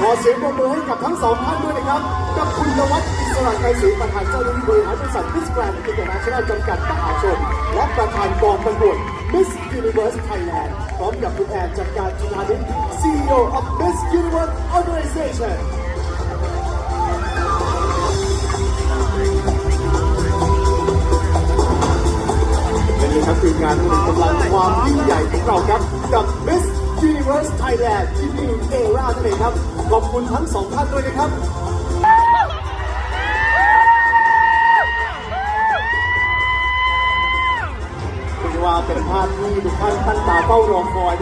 ขอเสียงปรบมือให้กับทั้งสองท่านด้วยนะครับ กับคุณนวัดอิสระไกรศรีประธานเจ้าหน้าที่บริหารบริษัทมิสแกรนด์อินเตอร์เนชั่นแนลจำกัดมหาชน และประธานกองประกวด Miss Universe Thailand พร้อมกับคุณแอนจากการจุฬานิต CEO of Miss Universe Organization และนี่ครับคืองานหนึ่งกำลังความยิ่งใหญ่ของเราครับกับ Miss Universe Thailand ที่นิวเอรานั่นเองครับ ขอบคุณทั้งสองท่านด้วยนะครับคุณว่าเป็นภาพที่ทุกท่านตั้งตาเฝ้ารอคอย